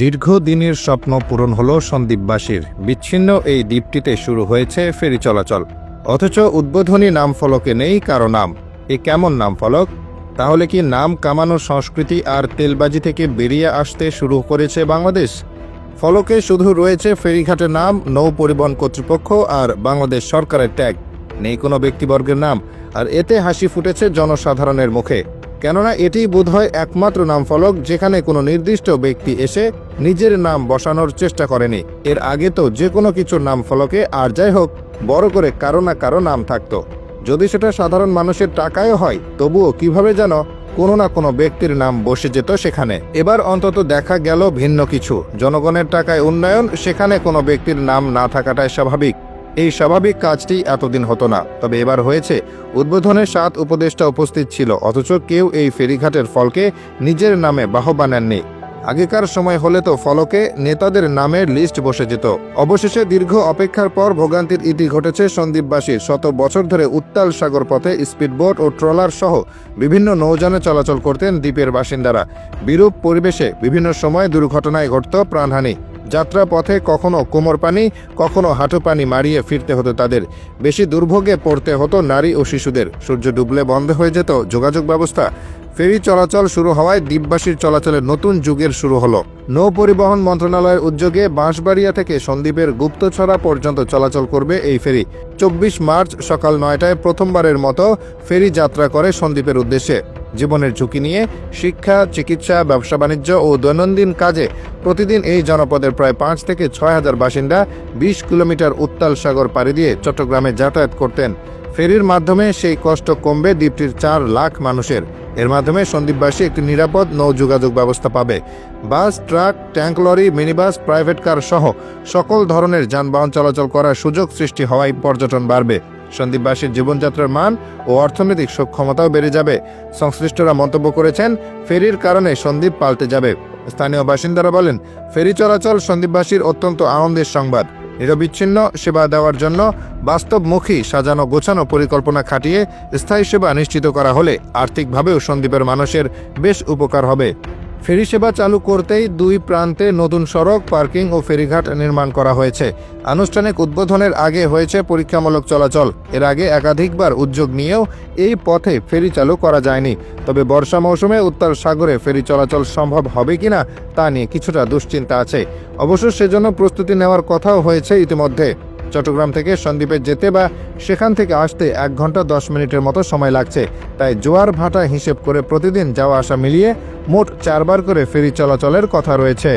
দীর্ঘদিনের স্বপ্ন পূরণ হল সন্দ্বীপবাসীর। বিচ্ছিন্ন এই দ্বীপটিতে শুরু হয়েছে ফেরি চলাচল। অথচ উদ্বোধনী নাম ফলকে নেই কারও নাম। এ কেমন নাম ফলক তাহলে কি নাম কামানোর সংস্কৃতি আর তেলবাজি থেকে বেরিয়ে আসতে শুরু করেছে বাংলাদেশ? ফলকে শুধু রয়েছে ফেরিঘাটের নাম, নৌ পরিবহন কর্তৃপক্ষ আর বাংলাদেশ সরকারের ট্যাগ। নেই কোনো ব্যক্তিবর্গের নাম। আর এতে হাসি ফুটেছে জনসাধারণের মুখে। কেননা এটি বোধহয় একমাত্র নাম ফলক যেখানে কোনো নির্দিষ্ট ব্যক্তি এসে নিজের নাম বসানোর চেষ্টা করেনি। এর আগে তো যে কোনো কিছুর নাম ফলকে আর যাই হোক, বড় করে কারও না কারও নাম থাকতো। যদি সেটা সাধারণ মানুষের টাকায় হয়, তবুও কীভাবে যেন কোনো না কোনো ব্যক্তির নাম বসে যেত সেখানে। এবার অন্তত দেখা গেল ভিন্ন কিছু। জনগণের টাকায় উন্নয়ন, সেখানে কোনো ব্যক্তির নাম না থাকাটাই স্বাভাবিক। এই স্বাভাবিক কাজটি এতদিন হতো না, তবে এবার হয়েছে। উদ্বোধনের সাত উপদেষ্টা উপস্থিত ছিল, অথচ কেউ এই ফেরিঘাটের ফলকে নিজের নামে বাহবা নেননি। আগেকার সময় হলে তো ফলকে নেতাদের নামের লিস্ট বসে যেত। অবশেষে দীর্ঘ অপেক্ষার পর ভোগান্তির ইতি ঘটেছে সন্দ্বীপবাসীর। শত বছর ধরে উত্তাল সাগর পথে স্পিডবোট ও ট্রলার সহ বিভিন্ন নৌযানে চলাচল করতেন দ্বীপের বাসিন্দারা। বিরূপ পরিবেশে বিভিন্ন সময় দুর্ঘটনায় ঘটত প্রাণহানি। যাত্রা পথে কখনো কোমর পানি, কখনো হাঁটু পানি মারিয়ে ফিরতে হতো তাদের। বেশি দুর্ভোগে পড়তে হতো নারী ও শিশুদের। সূর্য ডুবলে বন্ধ হয়ে যেত যোগাযোগ ব্যবস্থা। ফেরি চলাচল শুরু হওয়ায় দ্বীপবাসীর চলাচলের নতুন যুগের শুরু হলো। নৌ পরিবহন মন্ত্রণালয়ের উদ্যোগে বাঁশবাড়িয়া থেকে সন্দ্বীপের গুপ্তছড়া পর্যন্ত চলাচল করবে এই ফেরি। চব্বিশ মার্চ সকাল নয়টায় প্রথমবারের মতো ফেরি যাত্রা করে সন্দ্বীপের উদ্দেশ্যে। জীবনের ঝুঁকি নিয়ে শিক্ষা, চিকিৎসা, ব্যবসা বাণিজ্য ও দৈনন্দিন কাজে প্রতিদিন এই জনপদের প্রায় পাঁচ থেকে ছয় হাজার বাসিন্দা বিশ কিলোমিটার উত্তাল সাগর পাড়ি দিয়ে চট্টগ্রামে যাতায়াত করতেন। ফেরির মাধ্যমে সেই কষ্ট কমবে দ্বীপটির চার লাখ মানুষের। এর মাধ্যমে সন্দ্বীপবাসী একটি নিরাপদ নৌ যোগাযোগ ব্যবস্থা পাবে। Bus, truck, tank, lorry, minibus, private car সহ সকল ধরনের যানবাহন চলাচল করার সুযোগ সৃষ্টি হওয়ায় পর্যটন বাড়বে। সন্দ্বীপবাসীর জীবনযাত্রার মান ও অর্থনৈতিক সক্ষমতাও বেড়ে যাবে। সংশ্লিষ্টরা মন্তব্য করেছেন, ফেরির কারণে সন্দ্বীপ পাল্টে যাবে। স্থানীয় বাসিন্দারা বলেন, ফেরি চলাচল সন্দ্বীপবাসীর অত্যন্ত আনন্দের সংবাদ। নিরবিচ্ছিন্ন সেবা দেওয়ার জন্য বাস্তবমুখী সাজানো গোছানো পরিকল্পনা খাটিয়ে স্থায়ী সেবা নিশ্চিত করা হলে আর্থিকভাবেও সন্দ্বীপের মানুষের বেশ উপকার হবে। ফেরি সেবা চালু করতেই দুই প্রান্তে নতুন সড়ক, পার্কিং ও ফেরিঘাট নির্মাণ করা হয়েছে। আনুষ্ঠানিক উদ্বোধনের আগে হয়েছে পরীক্ষামূলক চলাচল। এর আগে একাধিকবার উদ্যোগ নিয়েও এই পথে ফেরি চালু করা যায়নি। তবে বর্ষা মৌসুমে উত্তর সাগরে ফেরি চলাচল সম্ভব হবে কিনা তা নিয়ে কিছুটা দুশ্চিন্তা আছে। অবশ্য সেজন্য প্রস্তুতি নেওয়ার কথাও হয়েছে ইতিমধ্যে। চট্টগ্রাম থেকে সন্দ্বীপে যেতে বা সেখান থেকে আসতে এক ঘণ্টা দশ মিনিটের মতো সময় লাগছে। তাই জোয়ার ভাটা হিসেব করে প্রতিদিন যাওয়া আসা মিলিয়ে মোট চারবার করে ফেরি চলাচলের কথা রয়েছে।